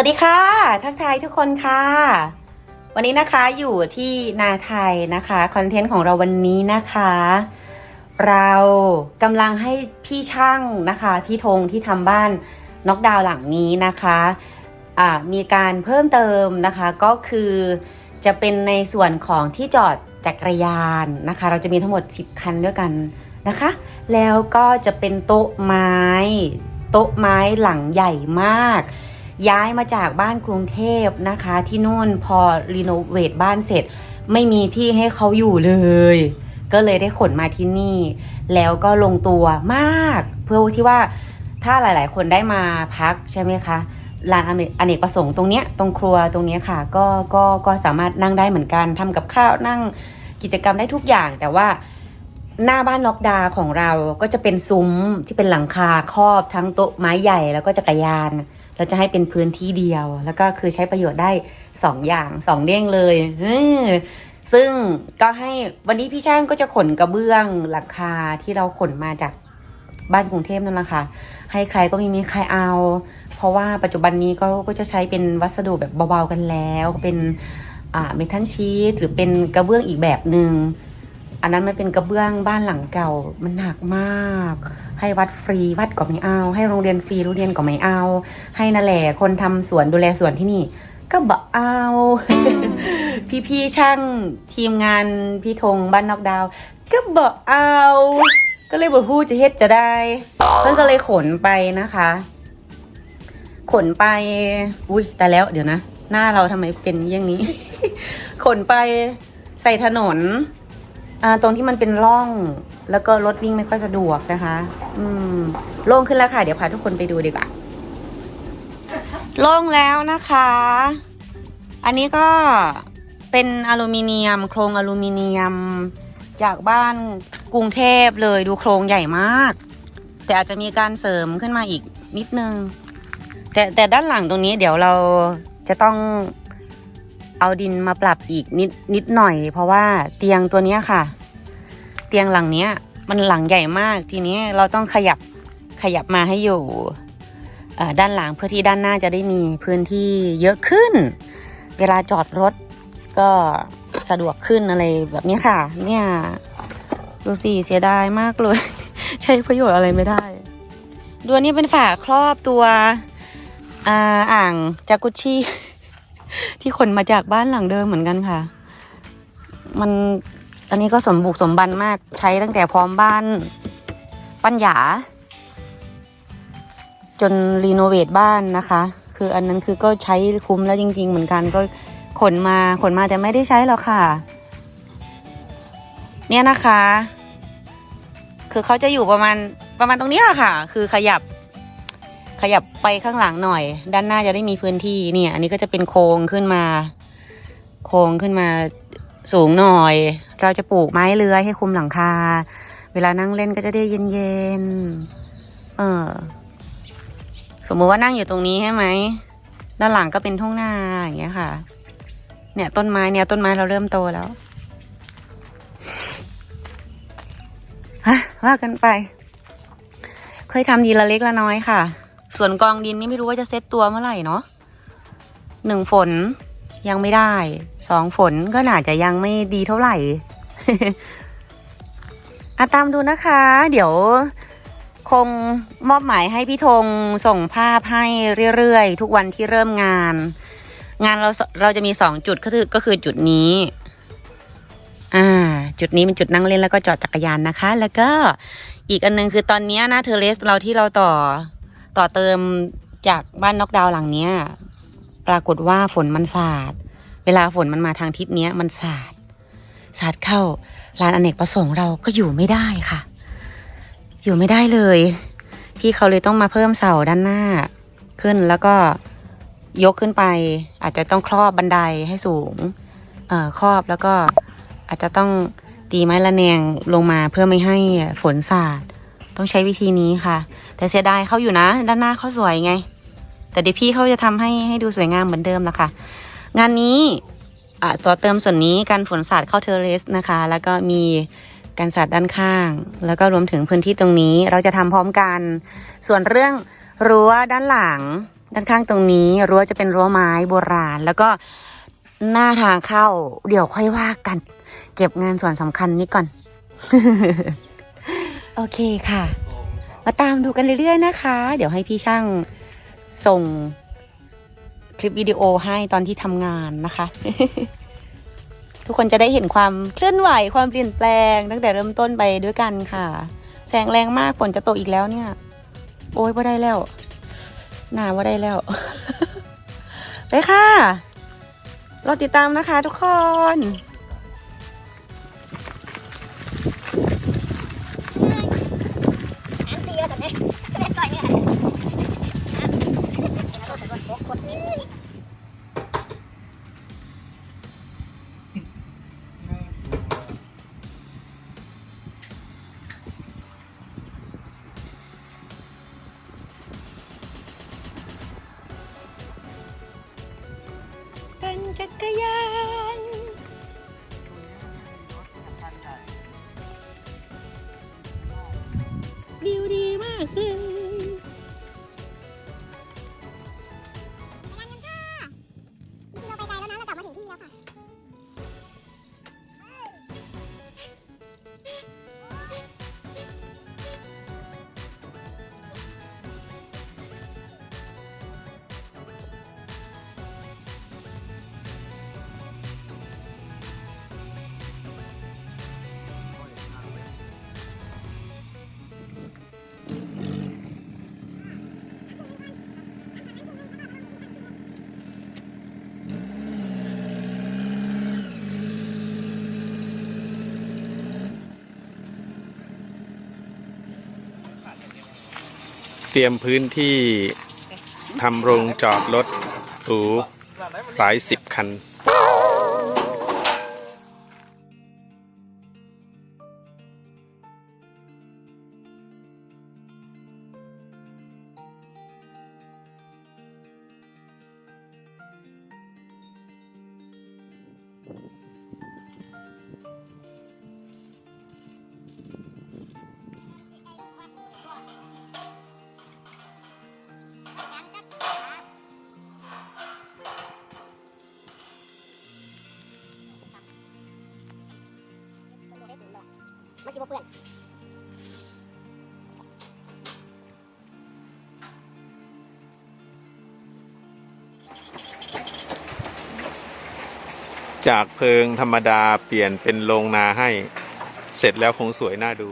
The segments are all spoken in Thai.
วัสดีค่ะ ทักทายทุกคนค่ะ วันนี้นะคะอยู่ที่นาไทยนะคะคอนเทนต์ของเราวันนี้นะคะ เรากำลังให้พี่ช่างนะคะ พี่ธงที่ทำบ้านน็อกดาวหลังนี้นะคะมีการเพิ่มเติมนะคะก็คือจะเป็นในส่วนของที่จอดจักรยานนะคะ เราจะมีทั้งหมด 10 คันด้วยกันนะคะ แล้วก็จะเป็นโต๊ะไม้ โต๊ะไม้หลังใหญ่มาก ย้ายมาจากบ้านกรุงเทพนะคะ ที่นู่นพอรีโนเวทบ้านเสร็จ ไม่มีที่ให้เขาอยู่เลย ก็เลยได้ขนมาที่นี่ แล้วก็ลงตัวมาก เพื่อที่ว่าถ้าหลาย ๆ คนได้มาพักใช่ไหมคะลานอเนกอเนกประสงค์ตรงเนี้ยตรงครัวตรงเนี้ยค่ะ ก็ก็ก็สามารถนั่งได้เหมือนกันทำกับข้าวนั่งกิจกรรมได้ทุกอย่าง แต่ว่าหน้าบ้านล็อกดาของเราก็จะเป็นซุ้มที่เป็นหลังคาครอบทั้งโต๊ะไม้ใหญ่แล้วก็จักรยาน เราจะให้เป็นพื้นที่เดียว แล้วก็คือใช้ประโยชน์ได้สองอย่างสองเด้งเลยซึ่งก็ให้วันนี้พี่ช่างก็จะขนกระเบื้องหลังคาที่เราขนมาจากบ้านกรุงเทพนั่นแหละค่ะ ให้ใครก็ม่มีใครเอา เพราะว่าปัจจุบันนี้ก็ก็จะใช้เป็นวัสดุแบบเบาๆกันแล้ว เป็นเมทัลชีตหรือเป็นกระเบื้องอีกแบบหนึ่ง อันนั้นมันเป็นกระเบื้องบ้านหลังเก่ามันหนักมาก ให้วัดฟรีวัดก็ไม่เอา ให้โรงเรียนฟรีโรงเรียนก็ไม่เอา ให้นั่นแหละคนทำสวนดูแลสวนที่นี่ ก็บอเอา พี่ๆช่างทีมงานพี่ธงบ้านนอกดาว ก็บอเอา ก็เลยบอกพูดจะเฮ็ดจะได้เพิ่นก็เลยขนไปนะคะ ขนไป อุ้ยแต่แล้วเดี๋ยวนะ หน้าเราทำไมเป็นอย่างนี้ ขนไปใส่ถนน ตรงที่มันเป็นร่อง แล้วก็รถวิ่งไม่ค่อยสะดวกนะคะ อืมโล่งขึ้นแล้วค่ะ เดี๋ยวพาทุกคนไปดูดีกว่าโล่งแล้วนะคะ อันนี้ก็เป็นอลูมิเนียม โครงอลูมิเนียม จากบ้านกรุงเทพเลยดูโครงใหญ่มาก แต่อาจจะมีการเสริมขึ้นมาอีกนิดนึง แต่แต่ด้านหลังตรงนี้เดี๋ยวเราจะต้อง เอาดินมาปรับอีกนิดนิดหน่อย เพราะว่าเตียงตัวเนี้ยค่ะ เตียงหลังเนี้ย มันหลังใหญ่มากทีนี้เราต้องขยับขยับมาให้อยู่ด้านหลังเพื่อที่ด้านหน้าจะได้มีพื้นที่เยอะขึ้น เวลาจอดรถก็สะดวกขึ้นอะไรแบบนี้ค่ะ เนี่ยดูสิเสียดายมากเลย ใช้ประโยชน์อะไรไม่ได้ดูอันนี้เป็นฝาครอบตัวอ่าอ่างจากุชชี่ ที่ขนมาจากบ้านหลังเดิมเหมือนกันค่ะ มันอันนี้ก็สมบุกสมบันมากใช้ตั้งแต่พร้อมบ้านปัญญาจนรีโนเวทบ้านนะคะ คืออันนั้นคือก็ใช้คุ้มแล้วจริง ๆ เหมือนกันก็ขนมาขนมาแต่ไม่ได้ใช้หรอกค่ะ เนี่ยนะคะ คือเขาจะอยู่ประมาณประมาณตรงนี้แหละค่ะ คือขยับ ขยับไปข้างหลังหน่อย ด้านหน้าจะได้มีพื้นที่เนี่ย อันนี้ก็จะเป็นโค้งขึ้นมา โค้งขึ้นมาสูงหน่อย เราจะปลูกไม้เลื้อยให้คุมหลังคา เวลานั่งเล่นก็จะได้เย็นๆเออสมมุติว่านั่งอยู่ตรงนี้ใช่ไหมด้านหลังก็เป็นทุ่งนาอย่างเงี้ยค่ะ เนี่ยต้นไม้เนี่ยต้นไม้เราเริ่มโตแล้วฮะว่ากันไป เคยทำดีละเล็กละน้อยค่ะ ส่วนกองดินนี่ไม่รู้ว่าจะเซ็ตตัวเมื่อไหร่เนาะหนึ่งฝนยังไม่ได้สองฝนก็น่าจะยังไม่ดีเท่าไหร่อะตามดูนะคะ เดี๋ยวคงมอบหมายให้พี่ธงส่งภาพให้เรื่อยๆ ทุกวันที่เริ่มงาน งานเราเราจะมีสองจุดก็คือก็คือจุดนี้ อ่า จุดนี้เป็นจุดนั่งเล่นแล้วก็จอดจักรยานนะคะ แล้วก็อีกอันนึงคือตอนนี้หน้าเทเลสเราที่เราต่อ ต่อเติมจากบ้านน็อกดาวน์หลังเนี้ย ปรากฏว่าฝนมันสาด เวลาฝนมันมาทางทิศเนี้ยมันสาด สาดเข้าร้านอเนกประสงค์เราก็อยู่ไม่ได้ค่ะ อยู่ไม่ได้เลย พี่เขาเลยต้องมาเพิ่มเสาด้านหน้า ขึ้นแล้วก็ยกขึ้นไป อาจจะต้องครอบบันไดให้สูง เอ่อครอบแล้วก็อาจจะต้องตีไม้ระแนงลงมาเพื่อไม่ให้ฝนสาด ต้องใช้วิธีนี้ค่ะ แต่เสียดายเขาอยู่นะ ด้านหน้าเขาสวยไง แต่เดี๋ยวพี่เขาจะทำให้ให้ดูสวยงามเหมือนเดิมละค่ะ งานนี้อ่าต่อเติมส่วนนี้การฝนสาดเข้าเทอร์เรสนะคะ แล้วก็มีการสาดด้านข้าง แล้วก็รวมถึงพื้นที่ตรงนี้เราจะทำพร้อมกัน ส่วนเรื่องรั้วด้านหลัง ด้านข้างตรงนี้รั้วจะเป็นรั้วไม้โบราณ แล้วก็หน้าทางเข้าเดี๋ยวค่อยว่ากัน เก็บงานส่วนสำคัญนี้ก่อน โอเคค่ะ มาตามดูกันเรื่อยๆนะคะ เดี๋ยวให้พี่ช่างส่งคลิปวิดีโอให้ตอนที่ทำงานนะคะ ทุกคนจะได้เห็นความเคลื่อนไหวความเปลี่ยนแปลง ตั้งแต่เริ่มต้นไปด้วยกันค่ะ แสงแรงมากฝนจะตกอีกแล้วเนี่ย โอ้ยว่าได้แล้วหนาว่าได้แล้วไปค่ะ รอติดตามนะคะทุกคน 嗯 เตรียมพื้นที่ทำโรงจอดรถหรูหลายสิบคัน จากเพิงธรรมดาเปลี่ยนเป็นโรงนาให้ เสร็จแล้วคงสวยน่าดู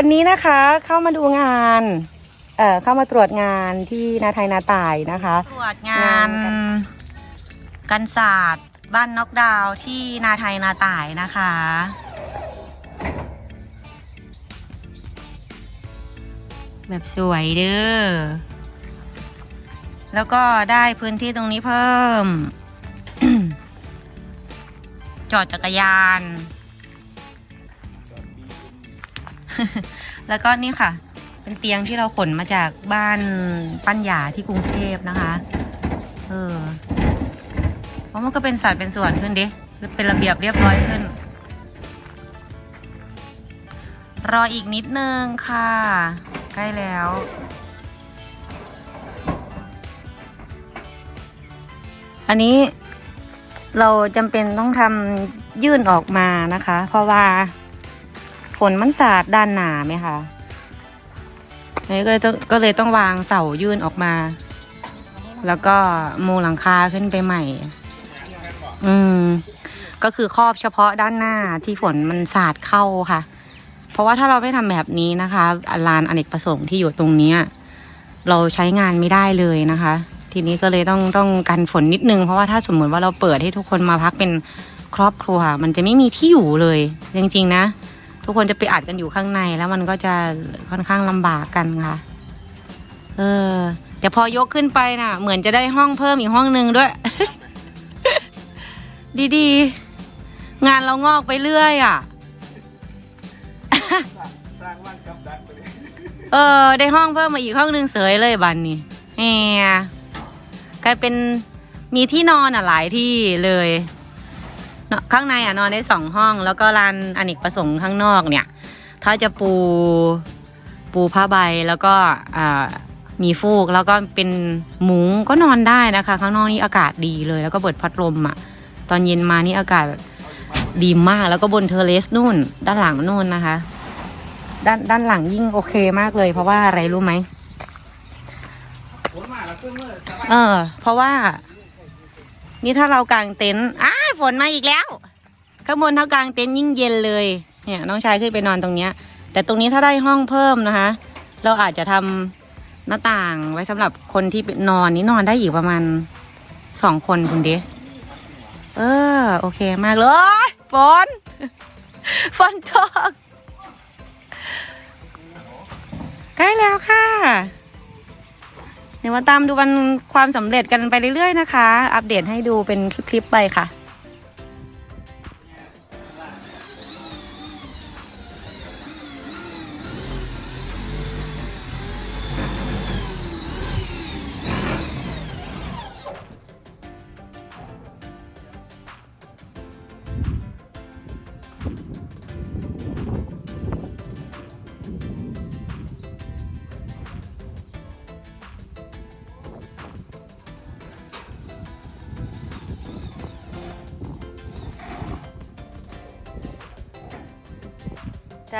วันนี้นะคะเข้ามาดูงานเอ่อเข้ามาตรวจงานที่นาไทยนาตายนะคะ ตรวจงานกันศาสตร์บ้านน็อกดาวน์ที่นาไทยนาตายนะคะ แบบสวยเด้อแล้วก็ได้พื้นที่ตรงนี้เพิ่ม จอดจักรยาน แล้วก็นี่ค่ะ เป็นเตียงที่เราขนมาจากบ้านปั้นหยาที่กรุงเทพนะคะ เออเพราะมันก็เป็นสัดเป็นส่วนขึ้นดิเป็นระเบียบเรียบร้อยขึ้น รออีกนิดนึงค่ะ ใกล้แล้วอันนี้เราจำเป็นต้องทำยื่นออกมานะคะ เพราะว่า ฝนมันสาดด้านหนาไหมคะนนี้ก็เลยต้องก็เลยต้องวางเสายื่นออกมา แล้วก็มูหลังคาขึ้นไปใหม่ อืม ก็คือครอบเฉพาะด้านหน้าที่ฝนมันสาดเข้าค่ะ เพราะว่าถ้าเราไม่ทำแบบนี้นะคะลานอเนกประสงค์ที่อยู่ตรงเนี้ย เราใช้งานไม่ได้เลยนะคะ ทีนี้ก็เลยต้องต้องกันฝนนิดนึง เพราะว่าถ้าสมมติว่าเราเปิดให้ทุกคนมาพักเป็นครอบครัว มันจะไม่มีที่อยู่เลย จริงๆนะ ทุกคนจะไปอัดกันอยู่ข้างในแล้วมันก็จะค่อนข้างลำบากกันค่ะ เออ แต่พอยกขึ้นไปน่ะ เหมือนจะได้ห้องเพิ่มอีกห้องนึงด้วย ดีๆ งานเรางอกไปเรื่อยอะเออ ได้ห้องเพิ่มมาอีกห้องหนึ่งเสยเลยบันนี้แหมกลายเป็นมีที่นอนอะหลายที่เลย เนอะข้างในอะนอนได้สองห้อง แล้วก็ลานอเนกประสงค์ข้างนอกเนี่ย ถ้าจะปูปูผ้าใบแล้วก็มีฟูกแล้วก็เป็นมุ้งก็นอนได้นะคะ ข้างนอกนี่อากาศดีเลย แล้วก็เปิดพัดลมอะ ตอนเย็นมานี่อากาศดีมากแล้วก็บนเทเลสนู่น ด้านหลังนู่นนะคะ ด้านด้านหลังยิ่งโอเคมากเลย เพราะว่าอะไรรู้ไหมเออ เพราะว่า นี่ถ้าเรากางเต็นท์อ้า ฝนมาอีกแล้ว ข้างบนถ้ากลางเต็นท์ยิ่งเย็นเลย เนี่ยน้องชายขึ้นไปนอนตรงเนี้ย แต่ตรงนี้ถ้าได้ห้องเพิ่มนะคะ เราอาจจะทำหน้าต่างไว้สำหรับคนที่นอนนี่นอนได้อีกประมาณสองคนคุณเดเออโอเคมากเลยฝนฝนตกใกล้แล้วค่ะเดี๋ยวมาตามดูวันความสำเร็จกันไปเรื่อยๆนะคะ อัปเดตให้ดูเป็นคลิปๆไปค่ะ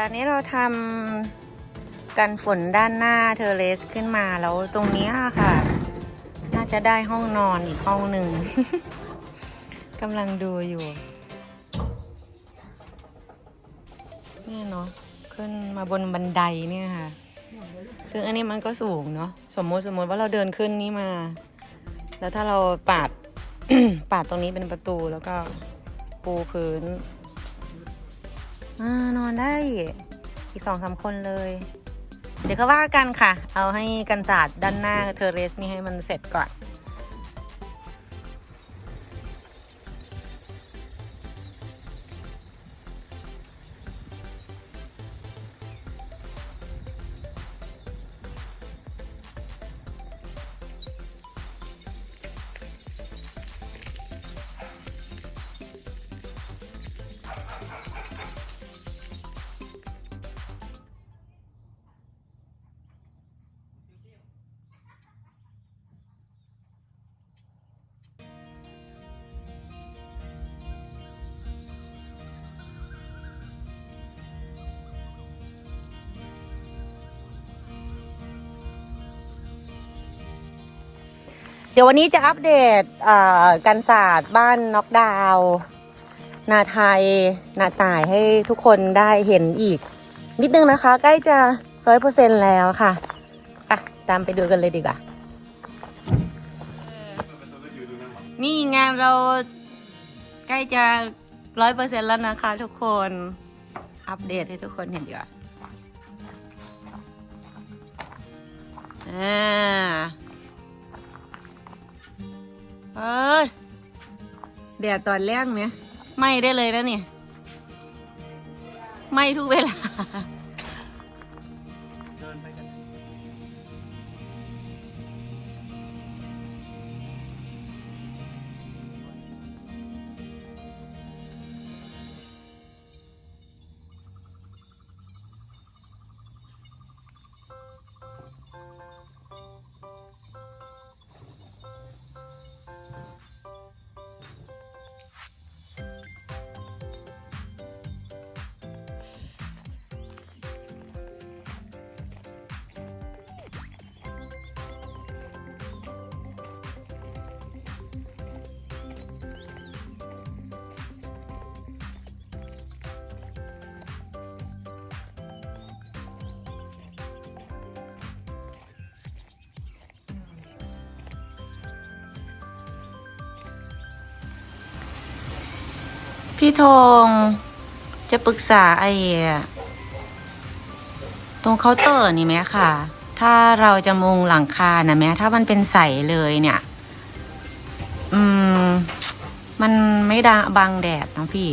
จากนี้เราทำกันฝนด้านหน้าเทอร์เลสขึ้นมาแล้วตรงนี้ค่ะ น่าจะได้ห้องนอนอีกห้องหนึ่งกำลังดูอยู่เนี่ยเนาะขึ้นมาบนบันไดเนี่ยค่ะ ซึ่งอันนี้มันก็สูงเนาะสมมติสมมติว่าเราเดินขึ้นนี้มา แล้วถ้าเราปาดปาดตรงนี้เป็นประตูแล้วก็ปูพื้น อนอนได้อีกสองสามคนเลย เดี๋ยวก็ว่ากันค่ะ เอาให้กันจาดด้านหน้าเทอร์เรสนี่ให้มันเสร็จก่อน ดี๋ยววันนี้จะอัปเดตกันศาสตร์บ้านน็อกดาวน์นาไทยนาต่ายให้ทุกคนได้เห็นอีก นิดนึงนะคะ ใกล้จะร้อยเปอร์เซ็นแล้วค่ะอะตามไปดูกันเลยดีกว่า นี่งานเราใกล้จะร้อยเปอร์เซ็นแล้วนะคะทุกคนอัปเดตให้ทุกคนเห็นดีกว่าอ่า เออแดดตอนแรกเนี่ยไหม่ได้เลยนะเนี่ยไหม่ทุกเวลา เดินไปกัน พี่ธงจะปรึกษาไอ้ตรงเคาน์เตอร์นี่ไหมค่ะ ถ้าเราจะมุงหลังคานะแม้ถ้ามันเป็นใสเลยเนี่ย อืม มันไม่ดาบังแดดนะพี่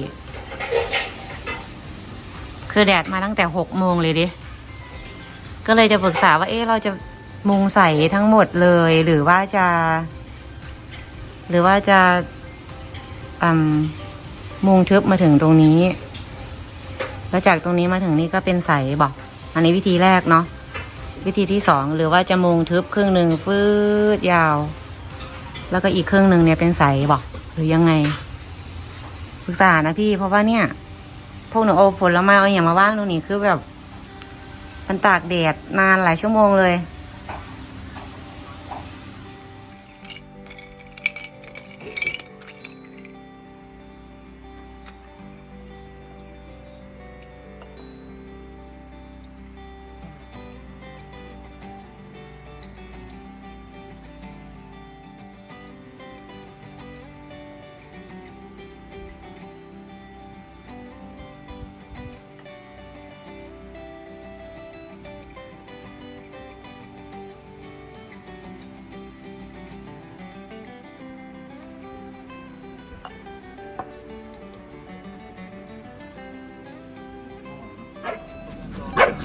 คือแดดมาตั้งแต่หกโมงเลยดิ ก็เลยจะปรึกษาว่า เอ๊ะเราจะมุงใสทั้งหมดเลย หรือว่าจะ หรือว่าจะอืม มุงทึบมาถึงตรงนี้ แล้วจากตรงนี้มาถึงนี่ก็เป็นใสบอกอันนี้วิธีแรกเนาะวิธีที่สองหรือว่าจะมุงทึบครึ่งหนึ่งฟืดยาว แล้วก็อีกครึ่งหนึ่งเนี่ยเป็นใสบอกหรือยังไงปรึกษานะพี่ เพราะว่าเนี่ย พวกหนูเอผลไม้เอาอย่างมาว่างตรงนี้คือแบบมันตากแดดนานหลายชั่วโมงเลย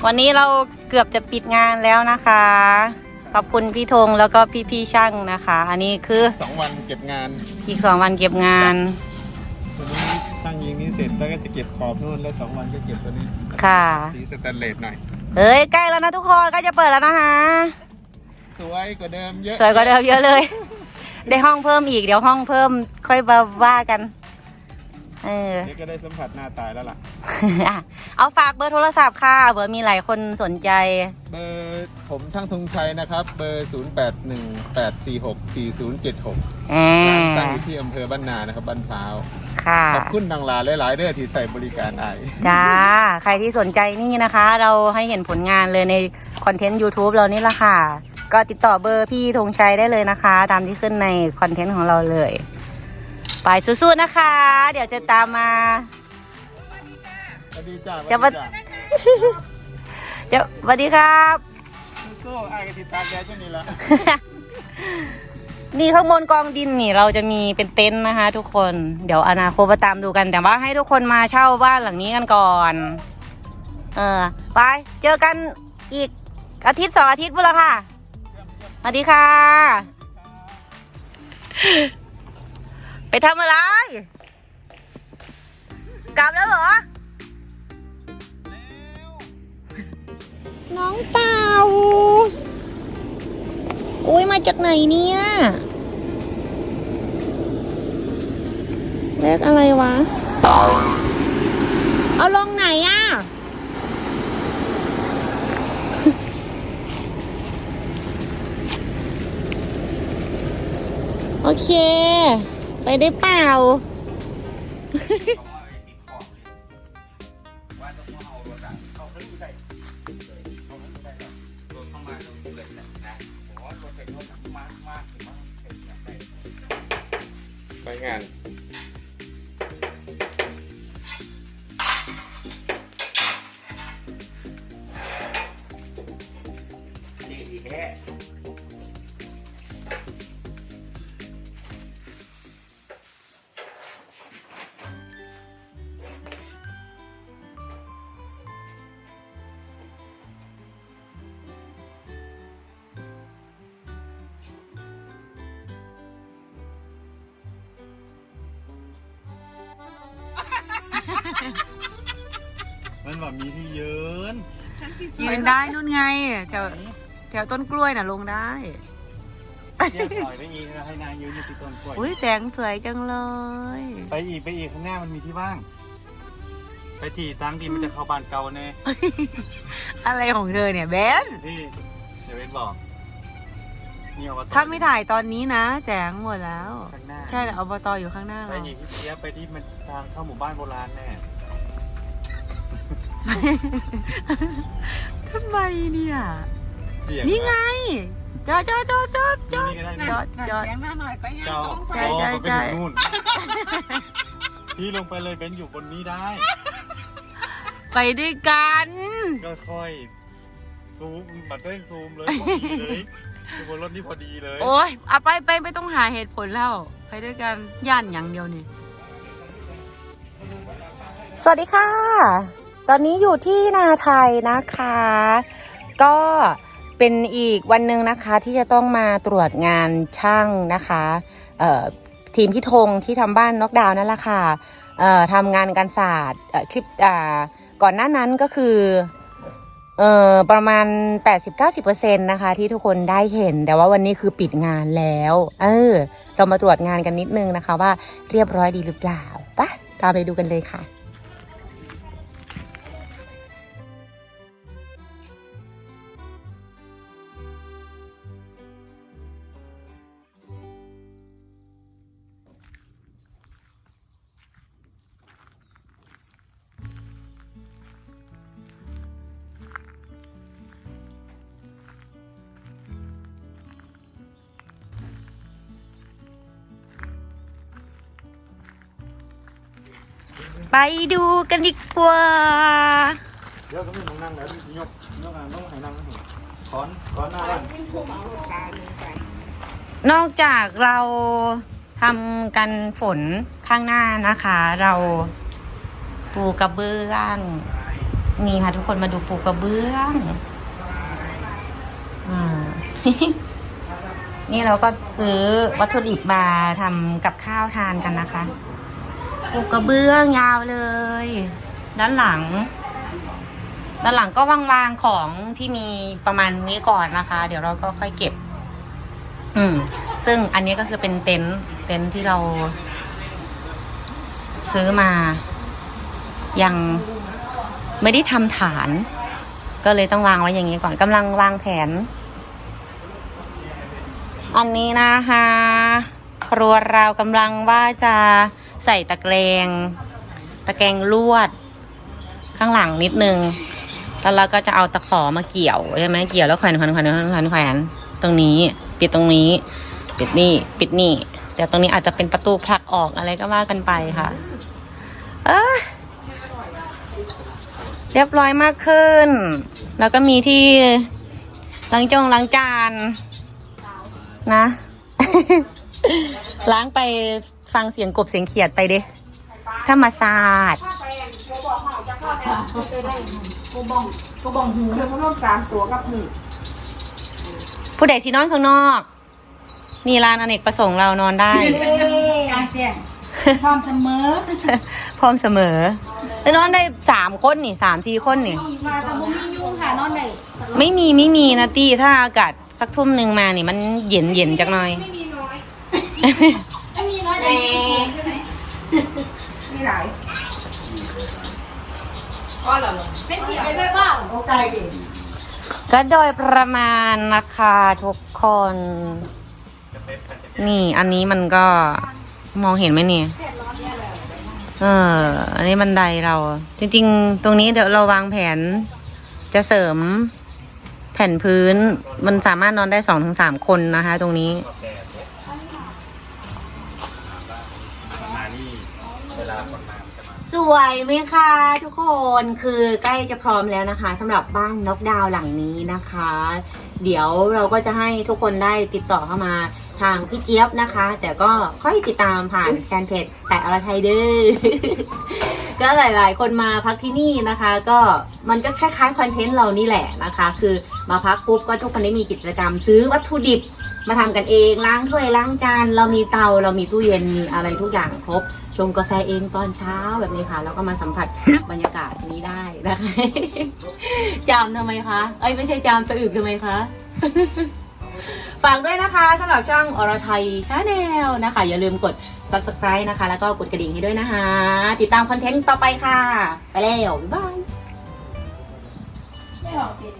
วันนี้เราเกือบจะปิดงานแล้วนะคะ ขอบคุณพี่ธงแล้วก็พี่พี่ๆช่างนะคะ อันนี้คือสองวันเก็บงานอีกสองวันเก็บงานวันนี้ช่างยิงนี้เสร็จแล้วก็จะเก็บขอบนู่นแล้วสองวันก็เก็บตัวนี้ค่ะ สีสแตนเลสหน่อย เอ้ยใกล้แล้วนะทุกคนใกล้จะเปิดแล้วนะคะ สวยกว่าเดิมเยอะสวยกว่าเดิมเยอะเลย ได้ห้องเพิ่มอีกเดี๋ยวห้องเพิ่มค่อยมาว่ากัน เออเดี๋ยวก็ได้สัมผัสหน้าตายแล้วล่ะ อะ เอาฝากเบอร์โทรศัพท์ค่ะเบอร์มีหลายคนสนใจ เบอร์ผมช่างธงชัยนะครับ เบอร์ 0 8 1 8 4 6 4 0 7 6อ่าร้านตั้งอยู่ที่อำเภอบ้านนานะครับบ้านพร้าวค่ะขอบคุณดังลาหลายๆเด้อที่ใส่บริการไอาย จ้าใครที่สนใจนี่นะคะ เราให้เห็นผลงานเลยในคอนเทนต์ YouTube เรานี่แหละค่ะ ก็ติดต่อเบอร์พี่ธงชัยได้เลยนะคะ ตามที่ขึ้นในคอนเทนต์ของเราเลย ไปสู้ๆนะคะ เดี๋ยวจะตามมา สวัสดีจ้าจะมาจะสวัสดีครับ สู้ๆไอ้ายกติดตามแกเจ้านี่ละนี่ข้างบนกองดินนี่เราจะมีเป็นเต็นท์นะคะ ทุกคน เดี๋ยวอนาคตมาตามดูกัน แต่ว่าให้ทุกคนมาเช่าบ้านหลังนี้กันก่อน เออไปเจอกันอีกอาทิตย์สองอาทิตย์พุ่นละค่ะ สวัสดีค่ะ ไปทำอะไร กลับแล้วเหรอ น้องเต่า อุ้ยมาจากไหนเนี่ย เลขอะไรวะ เอาลงไหนอะ โอเค ไปได้เปล่า งานมัน ยืนได้นู่นไง แถวแถวต้นกล้วยน่ะลงได้เรียกถอยไปอีกนะให้นายยืนอยู่ที่ต้นกล้วยอุ้ยแสงสวยจังเลย ไปอีกไปอีกข้างหน้ามันมีที่ว่าง ไปที่ตั้งทีมันจะเข้าบ้านเก่าแน่อะไรของเธอเนี่ยเบนที่เดี๋ยวเวนบอกนี่อบตถ้าไม่ถ่ายตอนนี้นะแสงหมดแล้ว ข้างหน้าใช่แล้วอบตอยู่ข้างหน้าไปเราอีกที่เทียไปที่มันทางเข้าหมู่บ้านโบราณแน่ ทำไมเนี่ย เสียงนี่ไง จอดจอดจอดจอดจอด นี่ก็ได้จอดจอดเจ้าใช่ใช่โอ้มันใช่ไปถึงนู่นพี่ลงไปเลยเบนอยู่บนนี้ได้ ไปด้วยกัน ก็ค่อยซูมบัตรเต้นซูมเลยพอดีเลยคือบนรถนี่พอดีเลยโอ้ยเอาไปไปไม่ต้องหาเหตุผลแล้ว ไปด้วยกันย่านอย่างเดียวนี่ สวัสดีค่ะ ตอนนี้อยู่ที่นาไทยนะคะ ก็เป็นอีกวันหนึ่งนะคะที่จะต้องมาตรวจงานช่างนะคะทีมพี่ธงที่ทำบ้านน็อกดาวน์นั่นแหละค่ะเอ่อทำงานการศาสตร์เอ่อคลิปก่อนหน้านั้นก็คือเอ่อประมาณ 80-90%นะคะที่ทุกคนได้เห็น แต่ว่าวันนี้คือปิดงานแล้ว เออ เรามาตรวจงานกันนิดนึงนะคะว่าเรียบร้อยดีหรือเปล่าปะตามไปดูกันเลยค่ะ ไปดูกันดีกว่า เดี๋ยวก็ม่ต้องนั่งแล้วยกยกอะต้องให้นั่งถอนถอนหน้าบ้านนอกจากเราทำกันฝนข้างหน้านะคะ เราปูกระเบื้องนี่ค่ะทุกคนมาดูปูกระเบื้องอนี่เราก็ซื้อวัตถุดิบมาทำกับข้าวทานกันนะคะ ปูกระเบื้องยาวเลย ด้านหลัง ด้านหลังก็วางๆของที่มีประมาณนี้ก่อนนะคะ เดี๋ยวเราก็ค่อยเก็บ อืม ซึ่งอันนี้ก็คือเป็นเต็นท์เต็นท์ที่เรา ซื้อมา ยังไม่ได้ทำฐาน ก็เลยต้องวางไว้อย่างนี้ก่อนกำลังวางแผน อันนี้นะคะครัวเรากำลังว่าจะ ใส่ตะแกรงตะแกรงลวด ข้างหลังนิดนึง แล้วเราก็จะเอาตะขอมาเกี่ยวใช่ไหมเกี่ยวแล้วแขวนแขวนแขวนแขวนแขวนแขวนตรงนี้ ปิดตรงนี้ ปิดนี่ปิดนี่ แต่ตรงนี้อาจจะเป็นประตูผลักออกอะไรก็ว่ากันไปค่ะ เออเรียบร้อยมากขึ้น แล้วก็มีที่ล้างจงล้างจาน นะ ล้างไป ฟังเสียงกบเสียงเขียดไปดิถ้ามาซาดก็บอกหูเพื่อนมันร่วมสามตัวกับหนึ่งผู้ใดสินอนข้างนอก นี่ลานอเนกประสงค์เรานอนได้การแจ้งพร้อมเสมอ พร้อมเสมอแล้วนอนได้สามคนนี่สามสี่คนนี่มาแต่บุมียุ่งค่ะนอนได้ไม่มีไม่มีนะตี้ถ้าอากาศสักทุ่มหนึ่งมานี่มันเย็นเย็นจักหน่อย ไม่มีน้อย ไม่มีน้อยแต่ไหลายก็เหรอเป็นจีบไปด้วยเปล่าโอ้ไกลดิก็โดยประมาณนะคะทุกคน นี่อันนี้มันก็มองเห็นไหมเนี่ยเออ อันนี้บันไดเรา จริง ๆ ตรงนี้เดี๋ยวเราวางแผน จะเสริมแผ่นพื้น มันสามารถนอนได้สองถึงสามคนนะคะ ตรงนี้ มานี่เวลาคนมาจะมา ส วยไหมคะทุกคนคือใกล้จะพร้อมแล้วนะคะสำหรับบ้านน็อกดาวน์หลังนี้นะคะ เดี๋ยวเราก็จะให้ทุกคนได้ติดต่อเข้ามาทางพี่เจี๊ยบนะคะ แต่ก็ค่อยติดตามผ่านแฟนเพจแต่อรไทยเด้อก็หลายๆ คนมาพักที่นี่นะคะ ก็มันก็คล้ายๆคอนเทนต์เรานี่แหละนะคะ คือมาพักปุ๊บก็ทุกคนได้มีกิจกรรมซื้อวัตถุดิบ มาทำกันเองล้างถ้วยล้างจานเรามีเตาเรามีตู้เย็นมีอะไรทุกอย่างครบชงกาแฟเองตอนเช้าแบบนี้ค่ะ แล้วก็มาสัมผัสบรรยากาศนี้ได้นะคะจามทำไมคะเอ้ยไม่ใช่จามสะอึกทำไมคะฝากด้วยนะคะสำหรับช่องอรไทยชาแนลนะคะ อย่าลืมกด subscribe นะคะ แล้วก็กดกระดิ่งให้ด้วยนะคะ ติดตามคอนเทนต์ต่อไปค่ะ ไปแล้ว บ๊ายบายไม่ออกเป็นเลย